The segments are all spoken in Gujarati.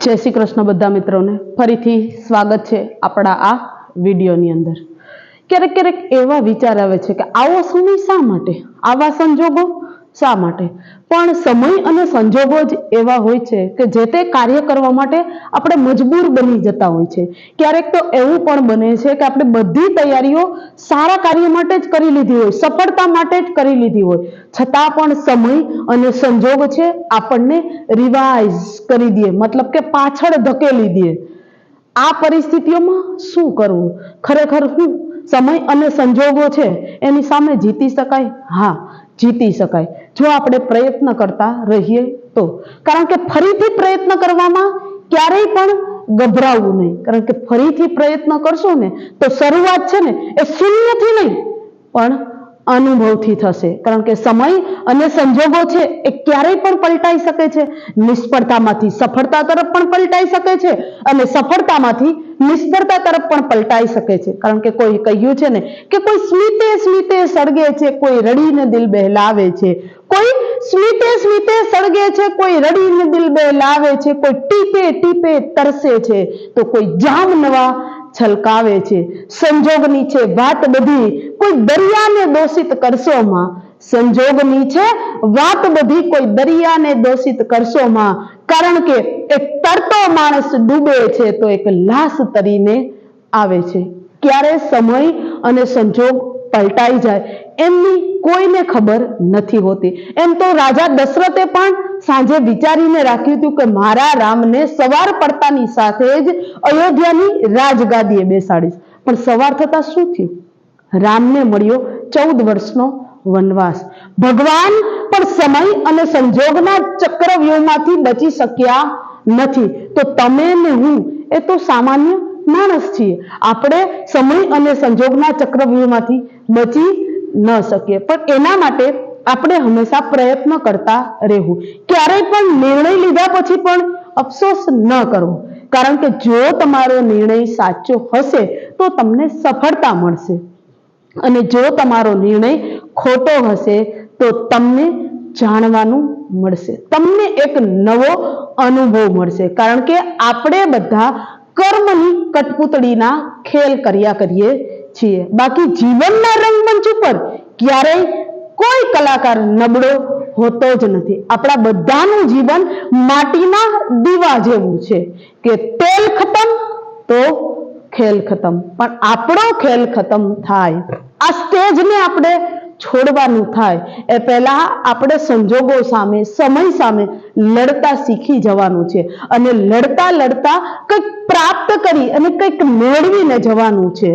જય શ્રી કૃષ્ણ બધા મિત્રોને. ફરીથી સ્વાગત છે આપણા આ વિડીયોની અંદર. ક્યારેક ક્યારેક એવા વિચાર આવે છે કે આવો સમય શા માટે? આવા સંજોગો શા માટે? પણ સમય અને સંજોગો જ એવા હોય છે કે જે તે કાર્ય કરવા માટે આપણે મજબૂર બની જતા હોય છે. ક્યારેક તો એવું પણ બને છે કે આપણે બધી તૈયારીઓ સારા કાર્ય માટે જ કરી લીધી હોય, સફળતા માટે જ કરી લીધી હોય. છતાં પણ સમય અને સંજોગ છે આપણને રિવાઇઝ કરી દે, મતલબ કે પાછળ ધકેલી દે. આ પરિસ્થિતિઓમાં શું કરવું? ખરેખર શું સમય અને સંજોગો છે એની સામે જીતી શકાય? હા, જીતી શકાય. જો આપણે પ્રયત્ન કરતા રહીએ તો. કારણ કે ફરીથી પ્રયત્ન કરવામાં ક્યારેય પણ ગભરાવવું નહીં. કારણ કે ફરીથી પ્રયત્ન કરશો ને, તો શરૂઆત છે ને, એ શૂન્યથી નહીં, પણ અનુભવથી થશે. કારણ કે સમય અને સંજોગો છે, એ ક્યારેય પણ પલટાઈ શકે છે. નિષ્ફળતામાંથી સફળતા તરફ પણ પલટાઈ શકે છે અને સફળતામાંથી નિષ્ફળતા તરફ પણ પલટાઈ શકે છે. કારણ કે કોઈ કહ્યું છે ને કે કોઈ સ્મિતે સ્મિતે સળગે છે, કોઈ રડીને દિલ બહેલાવે છે. કોઈ સ્મિતે સ્મિતે સળગે છે, કોઈ રડીને દિલ બે લાવે છે, કોઈ ટીપે ટીપે તરસે છે, તો કોઈ જામ નવા છલકાવે છે. સંજોગની છે વાત બધી, કોઈ દરિયાને દોષિત કરશોમાં. સંજોગની છે વાત બધી કોઈ દરિયાને દોષિત કરશોમાં. કારણ કે એક તરતો માણસ ડૂબે છે, તો એક લાશ તરીને આવે છે. ક્યારે સમય અને સંજોગ પલટાઈ જાય. એમની કોઈને ખબર નથી હોતી. એમ તો રાજા દશરથે પણ સાંજે વિચારીને રાખ્યું હતું કે મારા રામને સવાર પડતાની સાથે જ અયોધ્યાની રાજગાદીએ બેસાડીશ. પણ સવાર થતા શું થયું? રામને મળ્યો ચૌદ વર્ષનો વનવાસ. ભગવાન પણ સમય અને સંજોગના ચક્રવ્યૂહમાંથી બચી શક્યા નથી. તો તમે ને હું? એ તો સામાન્ય માણસ છીએ. આપણે સમય અને સંજોગના ચક્રવ્યૂહમાંથી બચી ન શકીએ. પણ એના માટે આપણે હંમેશા પ્રયત્ન કરતા રહેવું. ક્યારેય પણ નિર્ણય લીધા પછી પણ અફસોસ ન કરવો. કારણ કે જો તમારો નિર્ણય સાચો હશે, તો તમને સફળતા મળશે. અને જો તમારો નિર્ણય ખોટો હશે, તો તમને જાણવાનું મળશે. તમને એક નવો અનુભવ મળશે. કારણ કે આપણે બધા કર્મની કટપુતળીના ખેલ કર્યા કરીએ છીએ. બાકી જીવનના રંગમંચ ઉપર ક્યારેય કોઈ કલાકાર નબળો હોતો જ નથી. આપણા બધાનું જીવન માટીના દીવા જેવું છે કે તેલ ખતમ તો ખેલ ખતમ. પણ આપણો ખેલ ખતમ થાય. આ સ્ટેજને આપણે છોડવાનું થાય. એ પહેલા આપણે સંજોગો સામે, સમય સામે લડતા શીખી જવાનું છે. અને લડતા લડતા કંઈક પ્રાપ્ત કરી અને કંઈક મેળવીને જવાનું છે.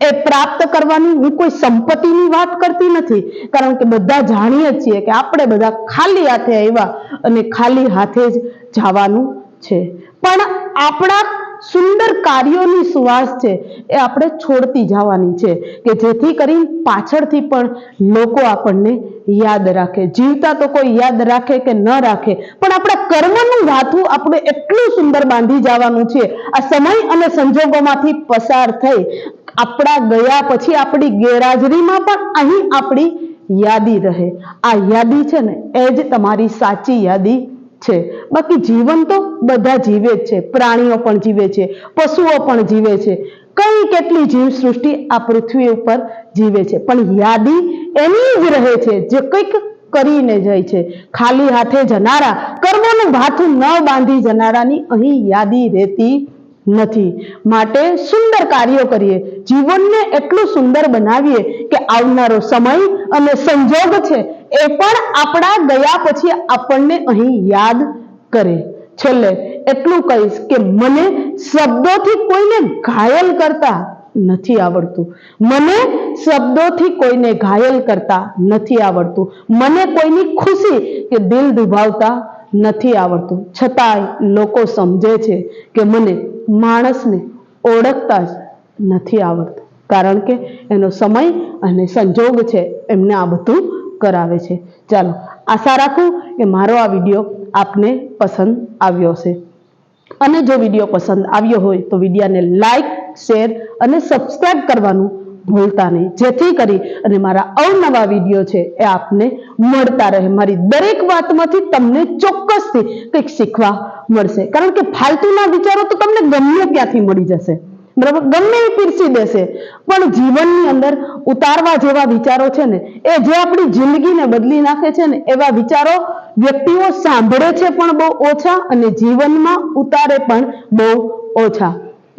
એ પ્રાપ્ત કરવાની હું કોઈ સંપત્તિની વાત કરતી નથી. કારણ કે બધા જાણીએ છીએ કે આપણે બધા ખાલી હાથે આવ્યા અને ખાલી હાથે જ જવાનું છે. પણ આપણા સુંદર કાર્યોની સુવાસ છે એ આપણે છોડતી જવાની છે કે જેથી કરીને પાછળથી પણ લોકો આપણને યાદ રાખે. જીવતા તો કોઈ યાદ રાખે કે ન રાખે, પણ આપણા કર્મનું વાથું આપણે એટલું સુંદર બાંધી જવાનું છે. આ સમય અને સંજોગોમાંથી પસાર થઈ આપણા ગયા પછી આપણી ગેરહાજરીમાં પણ અહીં આપણી યાદી રહે. આ યાદી છે ને, એ જ તમારી સાચી યાદી છે. બાકી જીવન તો બધા જીવે જ છે. પ્રાણીઓ પણ જીવે છે. પશુઓ પણ જીવે છે. કઈ કેટલી જીવ સૃષ્ટિ આ પૃથ્વી ઉપર જીવે છે? પણ યાદી એની જ રહે છે જે કંઈક કરીને જાય છે. ખાલી હાથે જનારા, કર્મોનું ભાથું ન બાંધી જનારાની અહીં યાદી રહેતી નથી. માટે સુંદર કાર્યો કરીએ. જીવનને એટલું સુંદર બનાવીએ કે આવનારો સમય અને સંજોગ છે એ પણ આપણા ગયા પછી આપણને અહીં યાદ કરે. છેલ્લે એટલું કહીશ કે મને શબ્દોથી કોઈને ઘાયલ કરતા નથી આવડતું. મને શબ્દોથી કોઈને ઘાયલ કરતા નથી આવડતું. મને કોઈની ખુશી કે દિલ દુભાવતા નથી આવડતું. છતાંય લોકો સમજે છે કે મને માણસને ઓળખતા જ નથી આવડતું. કારણ કે એનો સમય અને સંજોગ છે. એમને આ બધું કરાવે છે. ચાલો, આશા રાખું કે મારો આ વીડિયો આપને પસંદ આવ્યો હશે. અને જો વીડિયો પસંદ આવ્યો હોય તો વિડીયાને લાઈક, શેર અને સબસ્ક્રાઈબ કરવાનું ભૂલતા નહીં. જેથી કરી અને મારા અવનવા વીડિયો છે એ આપને મળતા રહે. મારી દરેક વાતમાંથી તમને ચોક્કસથી કંઈક શીખવા મળશે. કારણ કે ફાલતુના વિચારો તો તમને ગમે ત્યાંથી મળી જશે. બરાબર? ગમે એ પીરસી દેશે. પણ જીવનની અંદર ઉતારવા જેવા વિચારો છે ને, એ જે આપણી જિંદગીને બદલી નાખે છે ને, એવા વિચારો વ્યક્તિઓ સાંભળે છે પણ બહુ ઓછા અને જીવનમાં ઉતારે પણ બહુ ઓછા.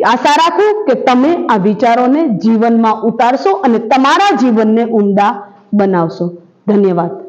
આશા રાખું કે તમે આ વિચારોને જીવનમાં ઉતારશો અને તમારા જીવનને ઊંડા બનાવશો. ધન્યવાદ.